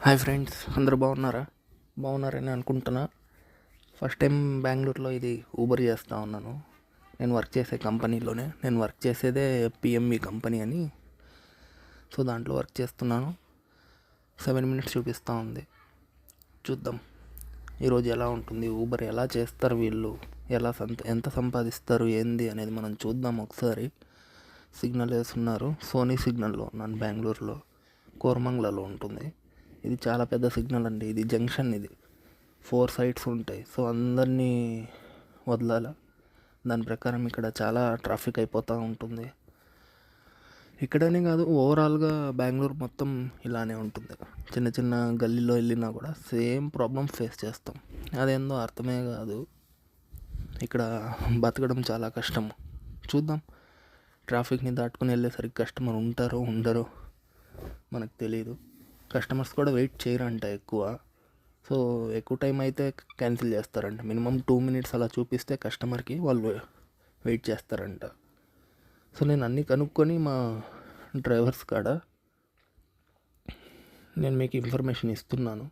Hi friends అందరూ బాగున్నారా? బాగున్నారని అనుకుంటున్నా. ఫస్ట్ టైం బెంగళూరులో ఇది ఊబర్ చేస్తూ ఉన్నాను. నేను వర్క్ చేసే కంపెనీలోనే. నేను వర్క్ చేసేదే పిఎంఈ కంపెనీ అని. సో దాంట్లో వర్క్ చేస్తున్నాను. సెవెన్ మినిట్స్ చూపిస్తూ ఉంది. చూద్దాం. ఈరోజు ఎలా ఉంటుంది? ఊబర్ ఎలా చేస్తారు వీళ్ళు? ఎలా సంత ఎంత సంపాదిస్తారు? ఏంది అనేది మనం చూద్దాం ఒకసారి. సిగ్నల్ వేస్తున్నారు సోనీ సిగ్నల్లో ఉన్నాను బెంగళూరులో. కోరమంగళలో ఉంటుంది. ఇది చాలా పెద్ద సిగ్నల్ అండి. ఇది జంక్షన్ ఇది. ఫోర్ సైడ్స్ ఉంటాయి. సో అందరినీ వదలాల? దాని ప్రకారం ఇక్కడ చాలా ట్రాఫిక్ అయిపోతూ ఉంటుంది. ఇక్కడనే కాదు ఓవరాల్గా బెంగళూరు మొత్తం ఇలానే ఉంటుంది. చిన్న చిన్న గల్లీలో వెళ్ళినా కూడా సేమ్ ప్రాబ్లమ్ ఫేస్ చేస్తాం. అదేందో అర్థమే కాదు. ఇక్కడ బతకడం చాలా కష్టం. చూద్దాం. ట్రాఫిక్ని దాటుకుని వెళ్ళేసరికి కస్టమర్ ఉంటారో ఉండరో మనకు తెలియదు కస్టమర్స్ కూడా వెయిట్ చేయరంట ఎక్కువ. సో ఎక్కువ టైం అయితే క్యాన్సిల్ చేస్తారంట. మినిమం టూ మినిట్స్ అలా చూపిస్తే కస్టమర్కి వాళ్ళు వెయిట్ చేస్తారంట. సో నేను అన్నీ కనుక్కొని మా డ్రైవర్స్ కాడ నేను మీకు ఇన్ఫర్మేషన్ ఇస్తున్నాను.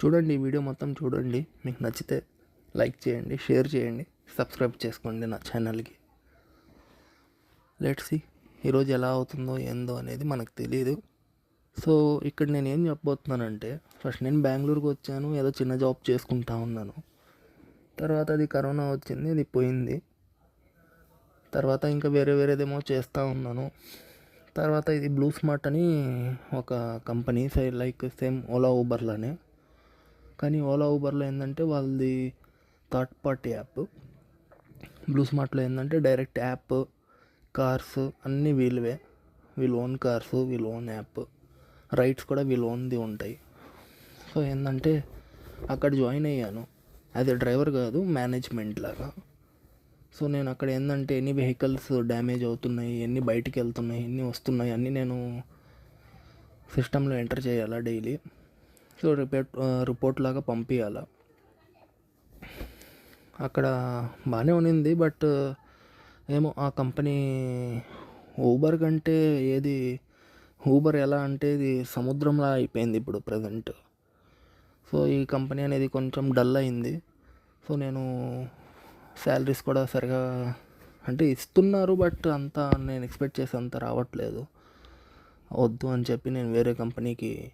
చూడండి ఈ వీడియో మొత్తం చూడండి. మీకు నచ్చితే లైక్ చేయండి షేర్ చేయండి సబ్స్క్రైబ్ చేసుకోండి నా ఛానల్కి. లెట్స్ సి ఈరోజు ఎలా అవుతుందో ఏందో అనేది మనకు తెలియదు సో ఇక్కడ నేను ఏం చెప్పబోతున్నానంటే ఫస్ట్ నేను బెంగళూరుకి వచ్చాను ఏదో చిన్న జాబ్ చేసుకుంటా ఉన్నాను. తర్వాత అది కరోనా వచ్చింది అది పోయింది. తర్వాత ఇంకా వేరే వేరేదేమో చేస్తూ ఉన్నాను. తర్వాత ఇది బ్లూ స్మార్ట్ అని ఒక company side like same Ola ఊబర్లోనే. కానీ ఓలా ఊబర్లో ఏంటంటే వాళ్ళది థర్డ్ పార్టీ యాప్. బ్లూ స్మార్ట్లో ఏంటంటే డైరెక్ట్ యాప్ కార్స్ అన్నీ వీళ్ళవే. వీళ్ళు ఓన్ కార్స్ వీళ్ళు ఓన్ యాప్. రైట్స్ కూడా వీళ్ళు ఓన్ది ఉంటాయి. సో ఏంటంటే అక్కడ జాయిన్ అయ్యాను. యాజ్ ఎ డ్రైవర్ కాదు మేనేజ్మెంట్ లాగా. సో నేను అక్కడ ఏంటంటే ఎన్ని వెహికల్స్ డ్యామేజ్ అవుతున్నాయి ఎన్ని బయటికి వెళ్తున్నాయి ఎన్ని వస్తున్నాయి అన్నీ నేను సిస్టంలో ఎంటర్ చేయాలా డైలీ సో రిపోర్ట్ రిపోర్ట్ లాగా పంపించాలా అక్కడ బాగానే ఉన్నింది బట్ ఏమో ఆ కంపెనీ ఊబర్ కంటే ఏది ఊబర్ ఎలా అంటే ఇది సముద్రంలా అయిపోయింది ఇప్పుడు ప్రజెంట్ సో ఈ కంపెనీ అనేది కొంచెం డల్ అయింది. సో నేను శాలరీస్ కూడా సరిగా అంటే ఇస్తున్నారు బట్ అంత నేను ఎక్స్పెక్ట్ చేసే అంత రావట్లేదు. వద్దు అని చెప్పి నేను వేరే కంపెనీకి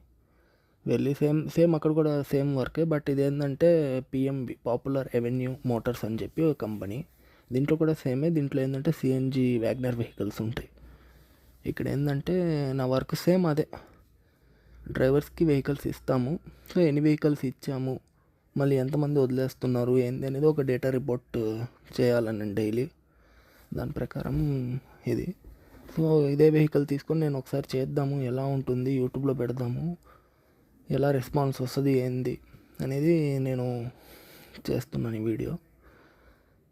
వెళ్ళి సేమ్ సేమ్ అక్కడ కూడా సేమ్ వర్కే బట్ ఇదేంటంటే పిఎంబి పాపులర్ ఎవెన్యూ మోటార్స్ అని చెప్పి ఒక కంపెనీ దీంట్లో కూడా సేమే దీంట్లో ఏంటంటే సిఎన్జి వ్యాగ్నర్ వెహికల్స్ ఉంటాయి. ఇక్కడ ఏంటంటే నా వర్క్ సేమ్ అదే. డ్రైవర్స్కి వెహికల్స్ ఇస్తాము. సో ఎన్ని వెహికల్స్ ఇచ్చాము? మళ్ళీ ఎంతమంది వదిలేస్తున్నారు? ఏంది అనేది ఒక డేటా రిపోర్ట్ చేయాలని డైలీ. దాని ప్రకారం ఇది. సో ఇదే వెహికల్ తీసుకొని నేను ఒకసారి చేద్దాము. ఎలా ఉంటుంది? యూట్యూబ్లో పెడదాము. ఎలా రెస్పాన్స్ వస్తుంది? ఏంది? అనేది నేను చేస్తున్నాను ఈ వీడియో.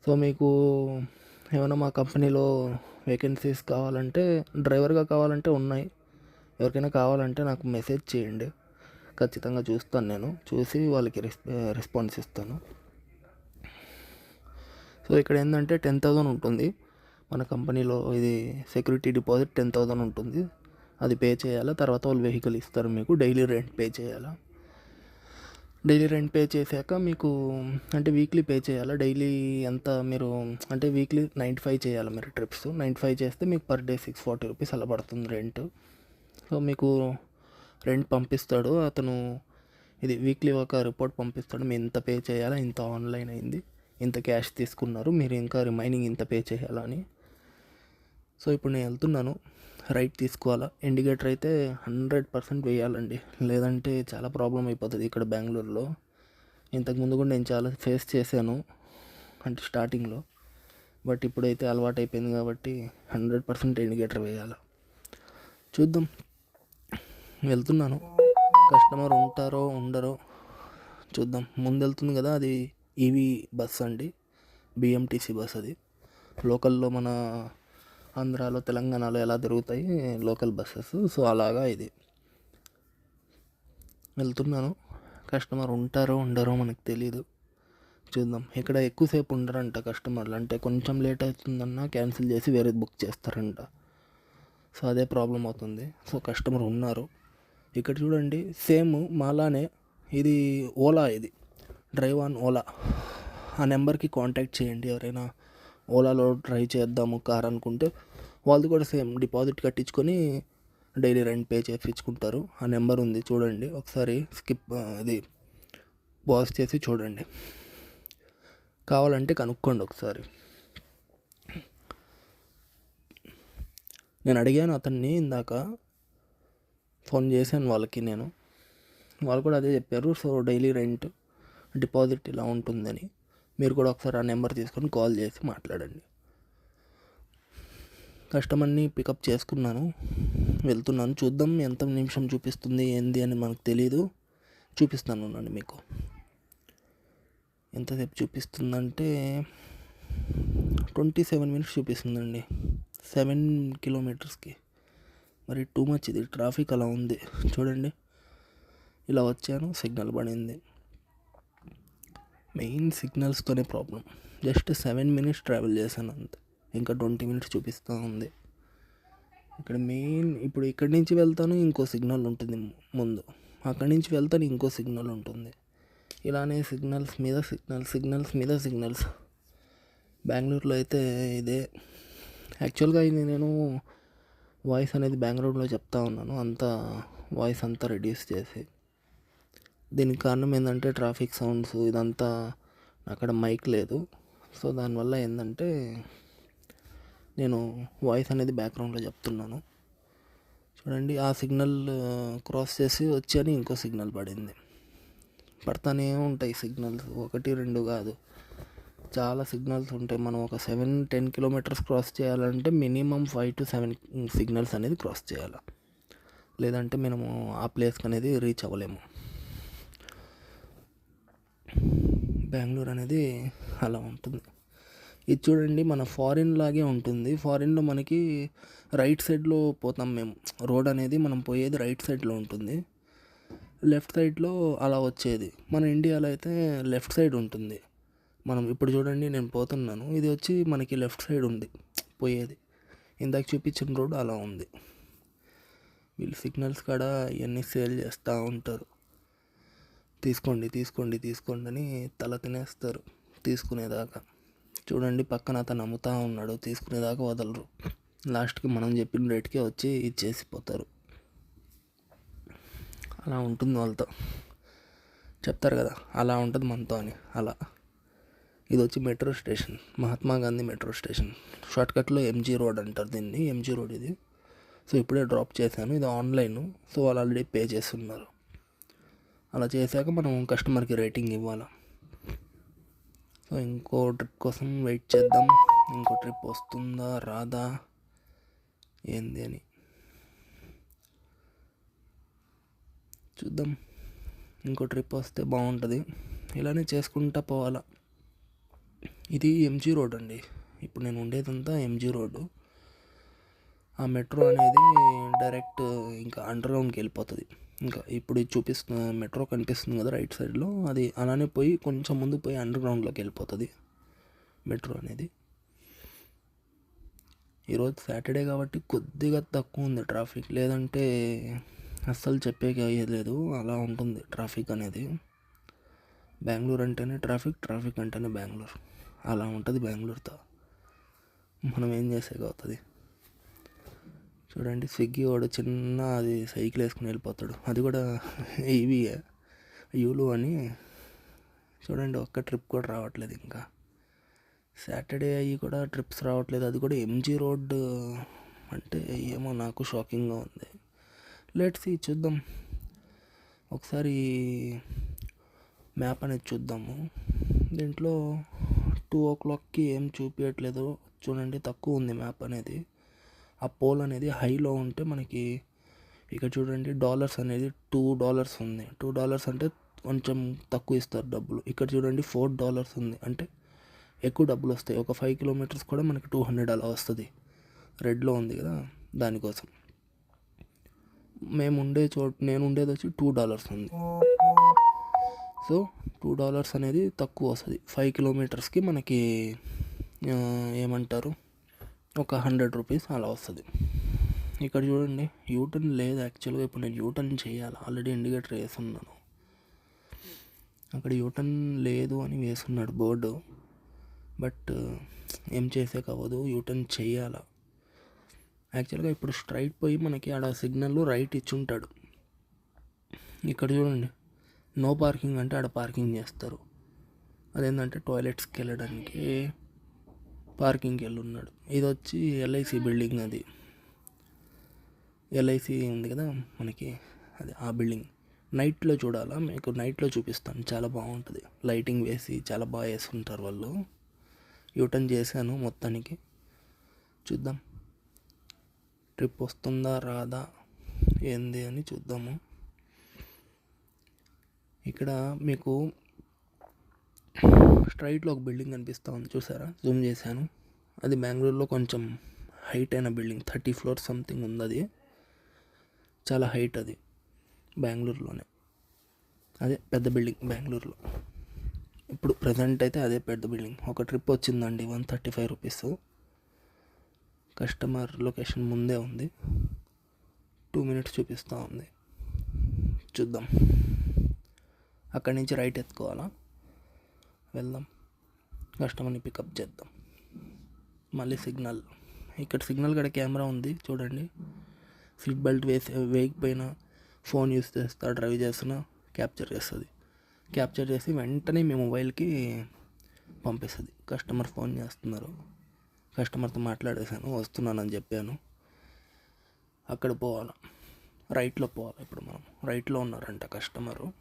సో మీకు ఏమైనా మా కంపెనీలో వేకెన్సీస్ కావాలంటే డ్రైవర్గా కావాలంటే ఉన్నాయి. ఎవరికైనా కావాలంటే నాకు మెసేజ్ చేయండి. ఖచ్చితంగా చూస్తాను నేను. చూసి వాళ్ళకి రెస్ రెస్పాన్స్ ఇస్తాను. సో ఇక్కడ ఏంటంటే టెన్ థౌజండ్ ఉంటుంది. మన కంపెనీలో ఇది సెక్యూరిటీ డిపాజిట్ టెన్ థౌజండ్ ఉంటుంది. అది పే చేయాలా? తర్వాత వాళ్ళు వెహికల్ ఇస్తారు మీకు. డైలీ రెంట్ పే చేయాలా? డైలీ రెంట్ పే చేశాక మీకు అంటే వీక్లీ పే చేయాలా? డైలీ ఎంత మీరు అంటే వీక్లీ నైంటీ ఫైవ్ చేయాలి మీరు ట్రిప్స్? నైంటీ ఫైవ్ చేస్తే మీకు per day six forty rupees అలా పడుతుంది రెంట్. సో మీకు రెంట్ పంపిస్తాడు. అతను ఇది వీక్లీ ఒక రిపోర్ట్ పంపిస్తాడు. మీరు ఇంత పే చేయాలా? ఇంత ఆన్లైన్ అయింది. ఇంత క్యాష్ తీసుకున్నారు. మీరు ఇంకా రిమైనింగ్ ఇంత పే చేయాలని సో ఇప్పుడు నేను వెళ్తున్నాను. రైట్ తీసుకోవాలా? ఇండికేటర్ అయితే హండ్రెడ్ పర్సెంట్ వేయాలండి. లేదంటే చాలా ప్రాబ్లం అయిపోతుంది ఇక్కడ బెంగళూరులో ఇంతకుముందు కూడా నేను చాలా ఫేస్ చేశాను అంటే స్టార్టింగ్లో బట్ ఇప్పుడైతే అలవాటు అయిపోయింది కాబట్టి హండ్రెడ్ పర్సెంట్ ఇండికేటర్ వేయాలి. చూద్దాం. వెళ్తున్నాను. కస్టమర్ ఉంటారో ఉండరో చూద్దాం. ముందు వెళ్తుంది కదా అది ఈవీ బస్ అండి. బిఎంటీసీ బస్ అది. లోకల్లో మన ఆంధ్రాలో తెలంగాణలో ఎలా తిరుగుతాయి లోకల్ బస్సెస్. సో అలాగా ఇది. వెళ్తున్నాను. కస్టమర్ ఉంటారో ఉండరో మనకు తెలియదు చూద్దాం. ఇక్కడ ఎక్కువసేపు ఉండరంట కస్టమర్లు. అంటే కొంచెం లేట్ అవుతుందన్నా క్యాన్సిల్ చేసి వేరేది బుక్ చేస్తారంట. సో అదే ప్రాబ్లం అవుతుంది. సో కస్టమర్ ఉన్నారు. ఇక్కడ చూడండి. సేమ్ మాలానే ఇది ఓలా ఇది. Drive on Ola. ఆ నెంబర్కి కాంటాక్ట్ చేయండి ఎవరైనా. ఓలాలో ట్రై చేద్దాము కార్ అనుకుంటే వాళ్ళది కూడా సేమ్ డిపాజిట్ కట్టించుకొని డైలీ రెంట్ పే చేయించుకుంటారు ఆ నెంబర్ ఉంది చూడండి. ఒకసారి స్కిప్ అది పాజ్ చేసి చూడండి. కావాలంటే కనుక్కోండి ఒకసారి. నేను అడిగాను అతన్ని ఇందాక. ఫోన్ చేశాను వాళ్ళకి నేను. వాళ్ళు కూడా అదే చెప్పారు. సో డైలీ రెంట్ డిపాజిట్ ఇలా ఉంటుందని. మీరు కూడా ఒకసారి ఆ నెంబర్ తీసుకొని కాల్ చేసి మాట్లాడండి. కస్టమర్ని పికప్ చేసుకున్నాను వెళ్తున్నాను. చూద్దాం ఎంత నిమిషం చూపిస్తుంది ఏంది అని మనకు తెలియదు చూపిస్తాను అండి మీకు. ఎంతసేపు చూపిస్తుందంటే ట్వంటీ సెవెన్ మినిట్స్ చూపిస్తుందండి. సెవెన్ కిలోమీటర్స్కి. మరి టూ మచ్ ఇది ట్రాఫిక్ అలా ఉంది. చూడండి. ఇలా వచ్చాను సిగ్నల్ పడింది. Main సిగ్నల్స్తోనే problem. Just seven minutes travel చేశాను అంతే. ఇంకా ట్వంటీ మినిట్స్ చూపిస్తూ ఉంది. ఇక్కడ మెయిన్ ఇప్పుడు ఇక్కడి నుంచి వెళ్తాను ఇంకో సిగ్నల్ ఉంటుంది ముందు. అక్కడి నుంచి వెళ్తాను ఇంకో సిగ్నల్ ఉంటుంది. ఇలానే సిగ్నల్స్ మీద సిగ్నల్స్ సిగ్నల్స్ మీద సిగ్నల్స్. బెంగళూరులో అయితే ఇదే. యాక్చువల్గా ఇది నేను వాయిస్ అనేది బెంగళూరులో చెప్తా ఉన్నాను. అంతా వాయిస్ అంతా రెడ్యూస్ చేసి. దీనికి కారణం ఏంటంటే ట్రాఫిక్ సౌండ్స్ ఇదంతా అక్కడ మైక్ లేదు. సో దానివల్ల ఏంటంటే నేను వాయిస్ అనేది బ్యాక్గ్రౌండ్లో చెప్తున్నాను. చూడండి ఆ సిగ్నల్ క్రాస్ చేసి వచ్చి ఇంకో సిగ్నల్ పడింది. పడతానే ఉంటాయి సిగ్నల్స్. ఒకటి రెండు కాదు. చాలా సిగ్నల్స్ ఉంటాయి. మనం ఒక సెవెన్ టెన్ కిలోమీటర్స్ క్రాస్ చేయాలంటే minimum five to seven signals అనేది క్రాస్ చేయాలి. లేదంటే మనము ఆ ప్లేస్కి అనేది రీచ్ అవ్వలేము. బెంగళూరు అనేది అలా ఉంటుంది. ఇది చూడండి మన ఫారిన్ లాగే ఉంటుంది. ఫారిన్లో మనకి రైట్ సైడ్లో పోతాం మేము. రోడ్ అనేది మనం పోయేది రైట్ సైడ్లో ఉంటుంది. లెఫ్ట్ సైడ్లో అలా వచ్చేది. మన ఇండియాలో అయితే లెఫ్ట్ సైడ్ ఉంటుంది. మనం ఇప్పుడు చూడండి నేను పోతున్నాను. ఇది వచ్చి మనకి లెఫ్ట్ సైడ్ ఉంది పోయేది. ఇందాక చూపించిన రోడ్ అలా ఉంది. వీళ్ళు సిగ్నల్స్ కాడ ఇవన్నీ సేల్ చేస్తూ ఉంటారు. తీసుకోండి తీసుకోండి తీసుకోండి అని తల తినేస్తారు. తీసుకునేదాకా. చూడండి పక్కన అతను అమ్ముతా ఉన్నాడు. తీసుకునేదాకా వదలరు. లాస్ట్కి మనం చెప్పిన రేట్కే వచ్చి ఇచ్చేసిపోతారు అలా ఉంటుంది వాళ్ళతో. చెప్తారు కదా అలా ఉంటుంది మనతో అని అలా. ఇది వచ్చి metro station Mahatma Gandhi metro station. షార్ట్కట్లో MG road అంటారు దీన్ని ఎంజీ రోడ్ ఇది. సో ఇప్పుడే డ్రాప్ చేశాను. ఇది ఆన్లైన్. సో వాళ్ళు ఆల్రెడీ పే చేస్తున్నారు. అలా చేశాక మనం కస్టమర్కి రేటింగ్ ఇవ్వాలి. సో ఇంకో ట్రిప్ కోసం వెయిట్ చేద్దాం. ఇంకో ట్రిప్ వస్తుందా? రాదా? ఏంది అని. చూద్దాం. ఇంకో ట్రిప్ వస్తే బాగుంటుంది. ఇలానే చేసుకుంటా పోవాలా. ఇది ఎంజీ రోడ్ అండి. ఇప్పుడు నేను ఉండేదంతా ఎంజీ రోడ్డు. ఆ మెట్రో అనేది డైరెక్ట్ ఇంకా అండర్గ్రౌండ్కి వెళ్ళిపోతుంది. ఇంకా ఇప్పుడు చూపిస్తున్న మెట్రో కనిపిస్తుంది కదా రైట్ సైడ్లో. అది అలానే పోయి కొంచెం ముందు పోయి అండర్ గ్రౌండ్లోకి వెళ్ళిపోతుంది మెట్రో అనేది. ఈరోజు సాటర్డే కాబట్టి కొద్దిగా తక్కువ ఉంది ట్రాఫిక్. లేదంటే అస్సలు చెప్పేకి అయ్యేది అలా ఉంటుంది ట్రాఫిక్ అనేది. బెంగళూరు అంటేనే ట్రాఫిక్ ట్రాఫిక్ అంటేనే బెంగళూరు. అలా ఉంటుంది బెంగళూరుతో. మనం ఏం చేసేకి అవుతుంది? చూడండి స్విగ్గీ వాడు చిన్న అది సైకిల్ వేసుకుని వెళ్ళిపోతాడు. అది కూడా ఇవి యూలు అని. చూడండి ఒక్క ట్రిప్ కూడా రావట్లేదు ఇంకా. సాటర్డే అయ్యి కూడా ట్రిప్స్ రావట్లేదు. అది కూడా ఎంజీ రోడ్ అంటే ఏమో నాకు షాకింగ్గా ఉంది. లెట్స్ చూద్దాం. ఒకసారి మ్యాప్ అనేది చూద్దాము. దీంట్లో టూ ఓ క్లాక్కి ఏం చూపించట్లేదు చూడండి తక్కువ ఉంది మ్యాప్ అనేది. ఆ పోల్ అనేది హైలో ఉంటే మనకి ఇక్కడ చూడండి డాలర్స్ అనేది టూ డాలర్స్ ఉంది. టూ డాలర్స్ అంటే కొంచెం తక్కువ ఇస్తారు డబ్బులు. ఇక్కడ చూడండి ఫోర్ డాలర్స్ ఉంది. అంటే ఎక్కువ డబ్బులు వస్తాయి. ఒక ఫైవ్ కిలోమీటర్స్ కూడా మనకి టూ హండ్రెడ్ అలా వస్తుంది. రెడ్లో ఉంది కదా దానికోసం. మేము ఉండే చోటు నేను ఉండేది వచ్చి టూ డాలర్స్ ఉంది. సో టూ డాలర్స్ అనేది తక్కువ వస్తుంది. ఫైవ్ కిలోమీటర్స్కి మనకి ఏమంటారు? ఒక హండ్రెడ్ రూపీస్ అలా వస్తుంది. ఇక్కడ చూడండి యూటర్న్ లేదు యాక్చువల్గా ఇప్పుడు నేను యూటర్న్ చేయాలి? ఆల్రెడీ ఇండికేటర్ వేసున్నాను. అక్కడ యూటర్న్ లేదు అని వేసున్నాడు బోర్డు. బట్ ఏం చేసే అవ్వదు? యూటర్న్ చేయాల? యాక్చువల్గా ఇప్పుడు స్ట్రైట్ పోయి మనకి ఆడ సిగ్నల్ రైట్ ఇచ్చుంటాడు ఇక్కడ చూడండి నో పార్కింగ్ అంటే ఆడ పార్కింగ్ చేస్తారు. అదేంటంటే టాయిలెట్స్కి వెళ్ళడానికి పార్కింగ్కి వెళ్ళి ఉన్నాడు. ఇది వచ్చి ఎల్ఐసి బిల్డింగ్ అది. ఎల్ఐసి ఉంది కదా మనకి అది ఆ బిల్డింగ్. నైట్లో చూడాలా? మీకు నైట్లో చూపిస్తాను. చాలా బాగుంటుంది. లైటింగ్ వేసి చాలా బాగా వేసుకుంటారు వాళ్ళు. యూటర్న్ చేశాను మొత్తానికి. చూద్దాం. ట్రిప్ వస్తుందా? రాదా? ఏంది అని చూద్దాము. ఇక్కడ మీకు స్ట్రైట్లో ఒక బిల్డింగ్ కనిపిస్తూ ఉంది చూసారా? జూమ్ చేశాను. అది బెంగళూరులో కొంచెం హైట్ అయిన బిల్డింగ్ థర్టీ ఫ్లోర్ సంథింగ్ ఉంది అది. చాలా హైట్ అది బెంగళూరులోనే. అదే పెద్ద బిల్డింగ్ బెంగళూరులో. ఇప్పుడు ప్రజెంట్ అయితే అదే పెద్ద బిల్డింగ్. ఒక ట్రిప్ వచ్చిందండి one thirty five rupees. Customer location ముందే ఉంది. టూ మినిట్స్ చూపిస్తూ ఉంది. చూద్దాం. అక్కడి నుంచి రైట్ ఎత్తుకోవాలా? వెళ్దాం. కస్టమర్ని పికప్ చేద్దాం. మళ్ళీ సిగ్నల్. ఇక్కడ సిగ్నల్ కాడ కెమెరా ఉంది చూడండి. సీట్ బెల్ట్ వేసి వేయకపోయినా ఫోన్ యూస్ చేస్తా డ్రైవ్ చేస్తున్నా క్యాప్చర్ చేస్తుంది. క్యాప్చర్ చేసి వెంటనే మీ మొబైల్కి పంపిస్తుంది. కస్టమర్ ఫోన్ చేస్తున్నారు. కస్టమర్తో మాట్లాడేశాను వస్తున్నానని చెప్పాను. అక్కడ పోవాలి? రైట్లో పోవాలి ఇప్పుడు మనం? రైట్లో ఉన్నారంట కస్టమరు.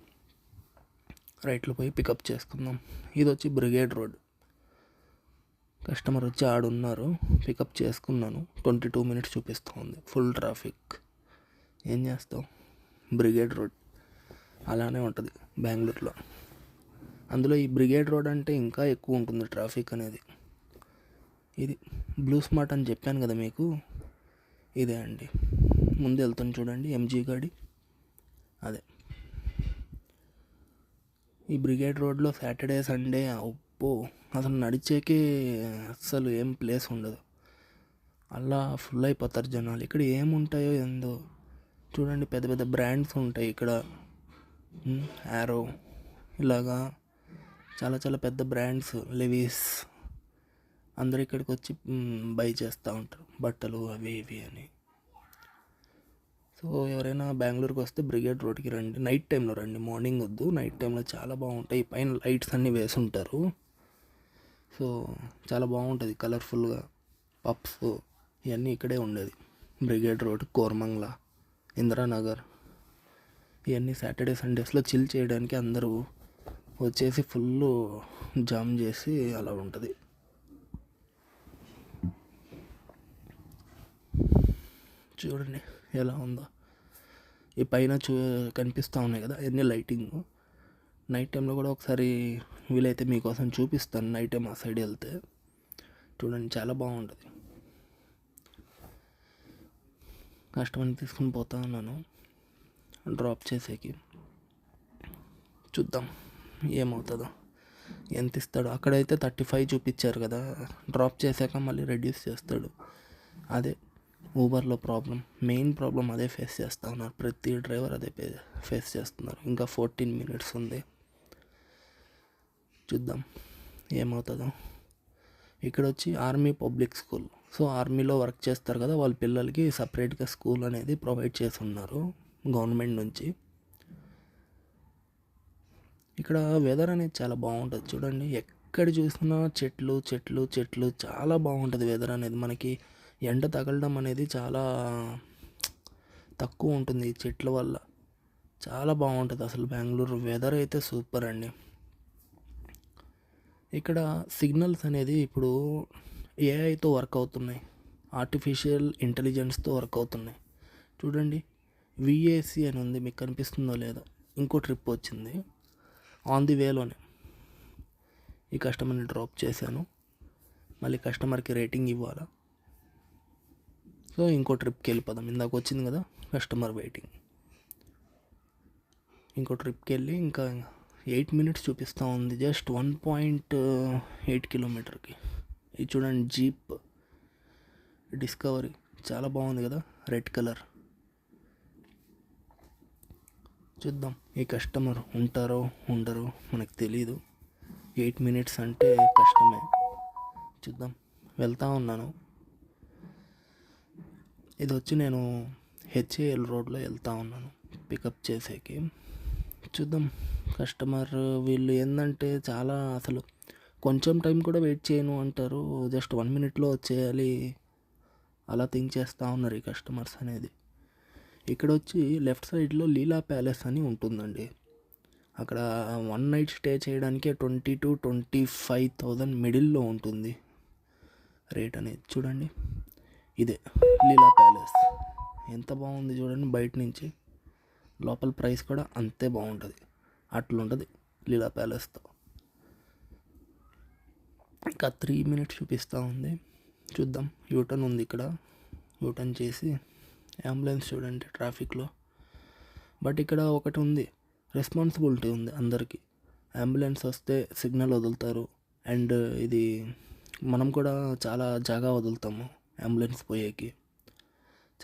రైట్లో పోయి పికప్ చేసుకుందాం. ఇది వచ్చి బ్రిగేడ్ రోడ్ కస్టమర్ వచ్చి ఆడున్నారు. పికప్ చేసుకున్నాను. ట్వంటీ టూ మినిట్స్ చూపిస్తుంది ఫుల్ ట్రాఫిక్ ఏం చేస్తాం? బ్రిగేడ్ రోడ్ అలానే ఉంటుంది బెంగళూరులో. అందులో ఈ బ్రిగేడ్ రోడ్ అంటే ఇంకా ఎక్కువ ఉంటుంది ట్రాఫిక్ అనేది. ఇది బ్లూ స్మార్ట్ అని చెప్పాను కదా మీకు? ఇదే అండి. ముందు వెళ్తాను చూడండి. ఎంజీ గాడి. అదే. ఈ బ్రిగేడ్ రోడ్లో సాటర్డే సండే ఉప్పు అసలు నడిచేకే అస్సలు ఏం ప్లేస్ ఉండదు. అలా ఫుల్ అయిపోతారు జనాలు. ఇక్కడ ఏముంటాయో ఏందో. చూడండి పెద్ద పెద్ద బ్రాండ్స్ ఉంటాయి ఇక్కడ. యారో. ఇలాగా చాలా చాలా పెద్ద బ్రాండ్స్ లెవీస్. అందరు ఇక్కడికి వచ్చి బై చేస్తూ ఉంటారు. బట్టలు అవి ఇవి అని. సో ఎవరైనా బెంగళూరుకి వస్తే బ్రిగేడ్ రోడ్కి రండి. నైట్ టైంలో రండి. మార్నింగ్ వద్దు. నైట్ టైంలో చాలా బాగుంటాయి. పైన లైట్స్ అన్నీ వేసి ఉంటారు. సో చాలా బాగుంటుంది. కలర్ఫుల్గా పప్స్ ఇవన్నీ ఇక్కడే ఉండేది. బ్రిగేడ్ రోడ్ కోరమంగ్లా ఇందిరానగర్ ఇవన్నీ సాటర్డే సండేస్లో చిల్ చేయడానికి అందరూ వచ్చేసి ఫుల్ జామ్ చేసి అలా ఉంటుంది. చూడండి. ఎలా ఉందో. ఈ పైన చూ కనిపిస్తూ ఉన్నాయి కదా అన్ని లైటింగ్. నైట్ టైంలో కూడా ఒకసారి వీలైతే మీకోసం చూపిస్తాను నైట్ టైం ఆ సైడ్ వెళ్తే. చూడండి చాలా బాగుంటుంది. కష్టమని తీసుకుని పోతా ఉన్నాను డ్రాప్ చేసేకి. చూద్దాం ఏమవుతుందో. ఎంత ఇస్తాడు. అక్కడైతే థర్టీ ఫైవ్ చూపించారు కదా డ్రాప్ చేశాక మళ్ళీ రెడ్యూస్ చేస్తాడు. అదే. ఊబర్లో ప్రాబ్లం మెయిన్ ప్రాబ్లం అదే ఫేస్ చేస్తూ ఉన్నారు ప్రతి డ్రైవర్ అదే ఫేస్ చేస్తున్నారు. ఇంకా ఫోర్టీన్ మినిట్స్ ఉంది. చూద్దాం. ఏమవుతుందో. ఇక్కడ వచ్చి ఆర్మీ పబ్లిక్ స్కూల్ సో ఆర్మీలో వర్క్ చేస్తారు కదా వాళ్ళ పిల్లలకి సపరేట్గా స్కూల్ అనేది ప్రొవైడ్ చేసి ఉన్నారు గవర్నమెంట్ నుంచి. ఇక్కడ వెదర్ అనేది చాలా బాగుంటుంది. చూడండి ఎక్కడ చూసినా చెట్లు చెట్లు చెట్లు చాలా బాగుంటుంది వెదర్ అనేది. మనకి ఎండ తగలడం అనేది చాలా తక్కువ ఉంటుంది ఈ చెట్ల వల్ల. చాలా బాగుంటుంది అసలు బెంగళూరు వెదర్ అయితే సూపర్ అండి. ఇక్కడ సిగ్నల్స్ అనేది ఇప్పుడు ఏఐతో వర్క్ అవుతున్నాయి. ఆర్టిఫిషియల్ ఇంటెలిజెన్స్తో వర్క్ అవుతున్నాయి. చూడండి విఏసి అని ఉంది మీకు కనిపిస్తుందో లేదో. ఇంకో ట్రిప్ వచ్చింది. ఆన్ ది వేలోనే ఈ కస్టమర్ని డ్రాప్ చేశాను. మళ్ళీ కస్టమర్కి రేటింగ్ ఇవ్వాలా? సో ఇంకో ట్రిప్కి వెళ్ళిపోదాం. ఇందాక వచ్చింది కదా కస్టమర్ వెయిటింగ్ ఇంకో ట్రిప్కి వెళ్ళి ఇంకా ఎయిట్ మినిట్స్ చూపిస్తూ ఉంది. జస్ట్ వన్ పాయింట్ ఎయిట్ కిలోమీటర్కి. ఇది చూడండి జీప్ డిస్కవరీ చాలా బాగుంది కదా రెడ్ కలర్. చూద్దాం ఈ కస్టమర్ ఉంటారో ఉండరో మనకు తెలీదు. ఎయిట్ మినిట్స్ అంటే కష్టమే. చూద్దాం వెళ్తూ ఉన్నాను. ఇది వచ్చి నేను హెచ్ఏఎల్ రోడ్లో వెళ్తా ఉన్నాను పికప్ చేసేకి. చూద్దాం కస్టమర్ వీళ్ళు ఏంటంటే చాలా అసలు కొంచెం టైం కూడా వెయిట్ చేయను అంటారు జస్ట్ వన్ మినిట్లో వచ్చేయాలి అలా థింక్ చేస్తూ ఉన్నారు ఈ కస్టమర్స్ అనేది. ఇక్కడ వచ్చి లెఫ్ట్ సైడ్లో లీలా ప్యాలెస్ అని ఉంటుందండి. అక్కడ వన్ నైట్ స్టే చేయడానికి twenty to twenty five thousand మిడిల్లో ఉంటుంది రేట్ అనేది. చూడండి. ఇదే లీలా ప్యాలెస్. ఎంత బాగుంది చూడండి బయట నుంచి. లోపల ప్రైస్ కూడా అంతే బాగుంటుంది. అట్లుంటుంది లీలా ప్యాలెస్తో. ఇంకా త్రీ మినిట్స్ చూపిస్తూ ఉంది. చూద్దాం. యూటర్న్ ఉంది ఇక్కడ. యూటర్న్ చేసి అంబులెన్స్ చూడండి ట్రాఫిక్లో. బట్ ఇక్కడ ఒకటి ఉంది. రెస్పాన్సిబిలిటీ ఉంది అందరికీ. అంబులెన్స్ వస్తే సిగ్నల్ వదులుతారు. అండ్ ఇది మనం కూడా చాలా జాగా వదులుతాము. అంబులెన్స్ పోయేకి.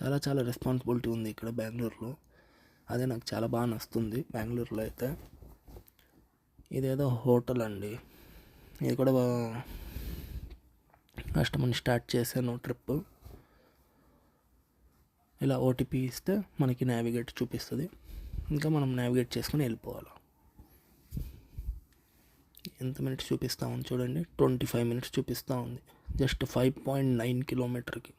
చాలా చాలా రెస్పాన్సిబిలిటీ ఉంది ఇక్కడ బెంగళూరులో. అదే నాకు చాలా బాగా నచ్చుతుంది బెంగళూరులో అయితే. ఇదేదో హోటల్ అండి. ఇది కూడా కస్టమర్ని స్టార్ట్ చేశాను ట్రిప్. ఇలా ఓటీపీ ఇస్తే మనకి నావిగేట్ చూపిస్తుంది. ఇంకా మనం నావిగేట్ చేసుకుని వెళ్ళిపోవాలి. ఎంత మినిట్స్ చూపిస్తా ఉంది చూడండి. ట్వంటీ ఫైవ్ మినిట్స్ చూపిస్తూ ఉంది. జస్ట్ ఫైవ్ పాయింట్ నైన్ కిలోమీటర్కి.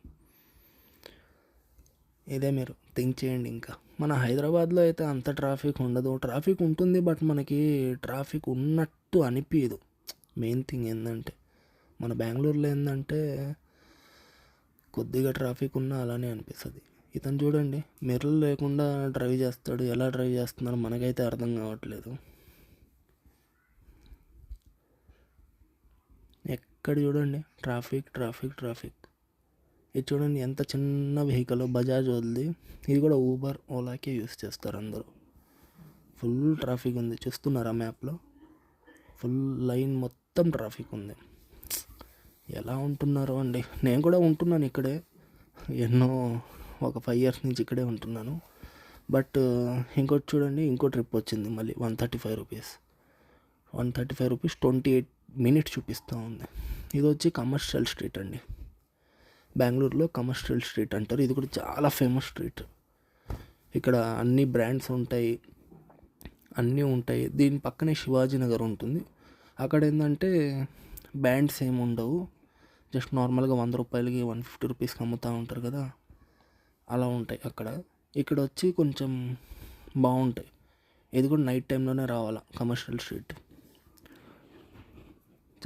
ఇదే మీరు థింక్ చేయండి ఇంకా. మన హైదరాబాద్లో అయితే అంత ట్రాఫిక్ ఉండదు. ట్రాఫిక్ ఉంటుంది బట్ మనకి ట్రాఫిక్ ఉన్నట్టు అనిపించదు మెయిన్ థింగ్ ఏంటంటే మన బెంగళూరులో ఏంటంటే కొద్దిగా ట్రాఫిక్ ఉన్నా అలానే అనిపిస్తుంది. ఇతను చూడండి మిర్రర్ లేకుండా డ్రైవ్ చేస్తాడు. ఎలా డ్రైవ్ చేస్తున్నారో మనకైతే అర్థం కావట్లేదు. ఇక్కడ చూడండి ట్రాఫిక్ ట్రాఫిక్ ట్రాఫిక్. ఇది చూడండి ఎంత చిన్న వెహికల్ బజాజ్ వదిలి ఇది కూడా ఊబర్ ఓలాకే యూస్ చేస్తారు అందరూ. ఫుల్ ట్రాఫిక్ ఉంది. చూస్తున్నారా మ్యాప్లో ఫుల్ లైన్ మొత్తం ట్రాఫిక్ ఉంది. ఎలా ఉంటున్నారో అండి. నేను కూడా ఉంటున్నాను ఇక్కడే. ఎన్నో ఒక ఫైవ్ ఇయర్స్ నుంచి ఇక్కడే ఉంటున్నాను. బట్ ఇంకోటి చూడండి ఇంకో ట్రిప్ వచ్చింది మళ్ళీ. One thirty five rupees one thirty five rupees twenty eight minute చూపిస్తూ ఉంది. ఇది వచ్చి కమర్షియల్ స్ట్రీట్ అండి. బెంగళూరులో కమర్షియల్ స్ట్రీట్ అంటారు. ఇది కూడా చాలా ఫేమస్ స్ట్రీట్ ఇక్కడ అన్ని బ్రాండ్స్ ఉంటాయి. అన్నీ ఉంటాయి. దీని పక్కనే శివాజీ నగర్ ఉంటుంది. అక్కడ ఏంటంటే బ్యాండ్స్ ఏమి ఉండవు. జస్ట్ నార్మల్గా వంద రూపాయలకి వన్ ఫిఫ్టీ రూపీస్కి అమ్ముతూ ఉంటారు కదా. అలా ఉంటాయి అక్కడ. ఇక్కడ వచ్చి కొంచెం బాగుంటాయి. ఇది కూడా నైట్ టైంలోనే రావాలా కమర్షియల్ స్ట్రీట్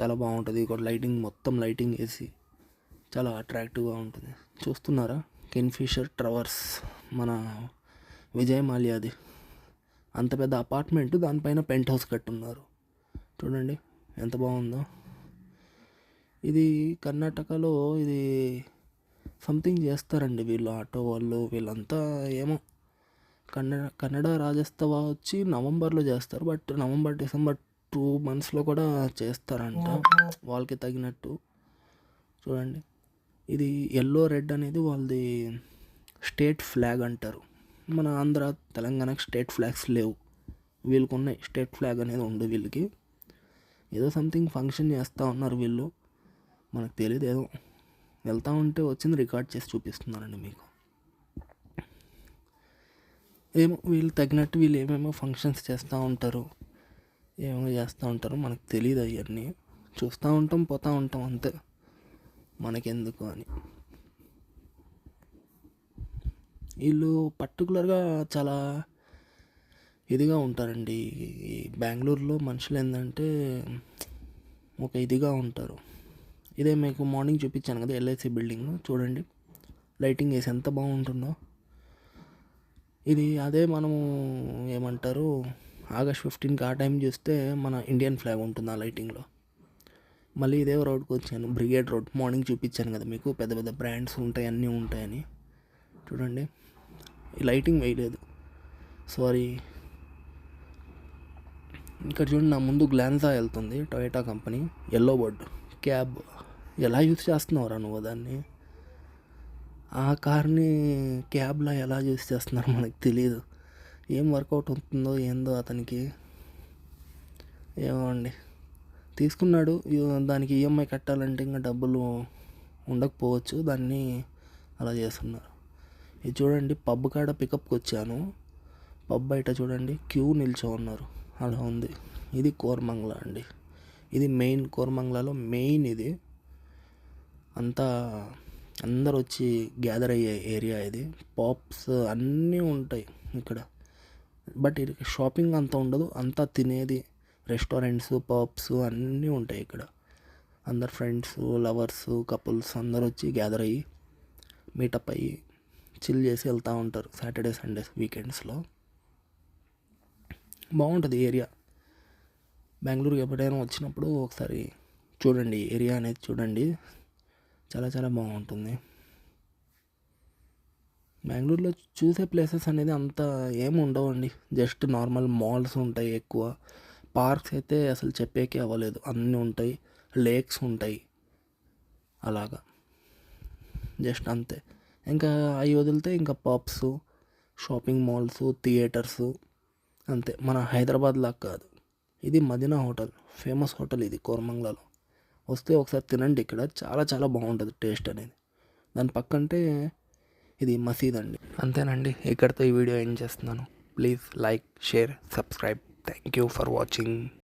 చాలా బాగుంటుంది. ఇక్కడ లైటింగ్ మొత్తం లైటింగ్ వేసి చాలా అట్రాక్టివ్గా ఉంటుంది. చూస్తున్నారా? కిన్ఫిషర్ ట్రవర్స్ మన విజయ్ మాల్యాది. అంత పెద్ద అపార్ట్మెంట్ దానిపైన పెంట్ హౌస్ కట్టున్నారు. చూడండి ఎంత బాగుందో. ఇది కర్ణాటకలో ఇది సంథింగ్ చేస్తారండి వీళ్ళు ఆటో వాళ్ళు. వీళ్ళంతా ఏమో కన్నడ కన్నడ రాజస్తవ వచ్చి నవంబర్లో చేస్తారు బట్ నవంబర్ డిసెంబర్ టూ మంత్స్లో కూడా చేస్తారంట. వాళ్ళకి తగినట్టు. చూడండి. ఇది ఎల్లో రెడ్ అనేది వాళ్ళది స్టేట్ ఫ్లాగ్ అంటారు. మన ఆంధ్ర తెలంగాణకి స్టేట్ ఫ్లాగ్స్ లేవు. వీళ్ళకి ఉన్నాయి స్టేట్ ఫ్లాగ్ అనేది ఉంది వీళ్ళకి. ఏదో సంథింగ్ ఫంక్షన్ చేస్తూ ఉన్నారు వీళ్ళు. మనకు తెలియదు ఏదో. వెళ్తూ ఉంటే వచ్చింది రికార్డ్ చేసి చూపిస్తున్నానండి మీకు. ఏమో వీళ్ళు తగినట్టు వీళ్ళు ఏమేమో ఫంక్షన్స్ చేస్తూ ఉంటారు. ఏమో చేస్తూ ఉంటారు మనకు తెలియదు అవన్నీ. చూస్తూ ఉంటాం పోతూ ఉంటాం అంతే. మనకెందుకు అని. వీళ్ళు పర్టికులర్గా చాలా ఇదిగా ఉంటారండి. ఈ బెంగళూరులో మనుషులు ఏంటంటే ఒక ఇదిగా ఉంటారు. ఇదే మీకు మార్నింగ్ చూపించాను కదా ఎల్ఐసి బిల్డింగ్. చూడండి. లైటింగ్ వేసి ఎంత బాగుంటుందో. ఇది అదే మనము ఏమంటారు ఆగస్ట్ ఫిఫ్టీన్కి ఆ టైం చూస్తే మన ఇండియన్ ఫ్లాగ్ ఉంటుంది ఆ లైటింగ్లో. మళ్ళీ ఇదే రోడ్కి వచ్చాను. Brigade road. మార్నింగ్ చూపించాను కదా మీకు. పెద్ద పెద్ద బ్రాండ్స్ ఉంటాయి అన్నీ ఉంటాయని. చూడండి. ఈ లైటింగ్ వేయలేదు. సారీ. ఇక్కడ చూడండి నా ముందు గ్లాన్సా వెళ్తుంది Toyota company. Yellow board. Cab. ఎలా యూస్ చేస్తున్నావురా నువ్వు దాన్ని? ఆ కార్ని క్యాబ్లో ఎలా యూస్ చేస్తున్నారో మనకు తెలియదు ఏం వర్కౌట్ అవుతుందో ఏందో అతనికి ఏమో అండి తీసుకున్నాడు దానికి ఈఎంఐ కట్టాలంటే ఇంకా డబ్బులు ఉండకపోవచ్చు దాన్ని అలా చేస్తున్నారు. ఇది చూడండి పబ్ కాడ పికప్కి వచ్చాను. పబ్ బయట చూడండి క్యూ నిల్చో ఉన్నారు. అలా ఉంది. ఇది కోరమంగళ అండి. ఇది మెయిన్ కోరమంగళలో మెయిన్ ఇది. అంతా అందరు వచ్చి గ్యాదర్ అయ్యే ఏరియా ఇది. పాప్స్ అన్నీ ఉంటాయి ఇక్కడ. బట్ ఇది షాపింగ్ అంత ఉండదు. అంతా తినేది రెస్టారెంట్స్ పబ్స్ అన్నీ ఉంటాయి ఇక్కడ. అందరు ఫ్రెండ్స్ లవర్స్ కపుల్స్ అందరు వచ్చి గ్యాదర్ అయ్యి మీటప్ అయ్యి చిల్ చేసి వెళ్తూ ఉంటారు సాటర్డే సండేస్ వీకెండ్స్లో. బాగుంటుంది ఏరియా. బెంగళూరుకి ఎప్పుడైనా వచ్చినప్పుడు ఒకసారి చూడండి. ఏరియా అనేది చూడండి. చాలా చాలా బాగుంటుంది. బెంగళూరులో చూసే ప్లేసెస్ అనేది అంత ఏమి ఉండవండి. జస్ట్ నార్మల్ మాల్స్ ఉంటాయి ఎక్కువ. పార్క్స్ అయితే అసలు చెప్పేకే అవ్వలేదు. అన్నీ ఉంటాయి. లేక్స్ ఉంటాయి. అలాగా. జస్ట్ అంతే. ఇంకా అవి వదిలితే ఇంకా పబ్స్ షాపింగ్ మాల్స్ థియేటర్స్ అంతే. మన హైదరాబాద్ లాగా కాదు. ఇది మదీనా హోటల్. ఫేమస్ హోటల్ ఇది కోరమంగళలో. వస్తే ఒకసారి తినండి ఇక్కడ. చాలా చాలా బాగుంటుంది టేస్ట్ అనేది. దాని పక్కంటే ఇది మసీద్ అండి. అంతేనండి ఇక్కడితో ఈ వీడియో ఎండ్ చేస్తున్నాను. Please like share subscribe thank you for watching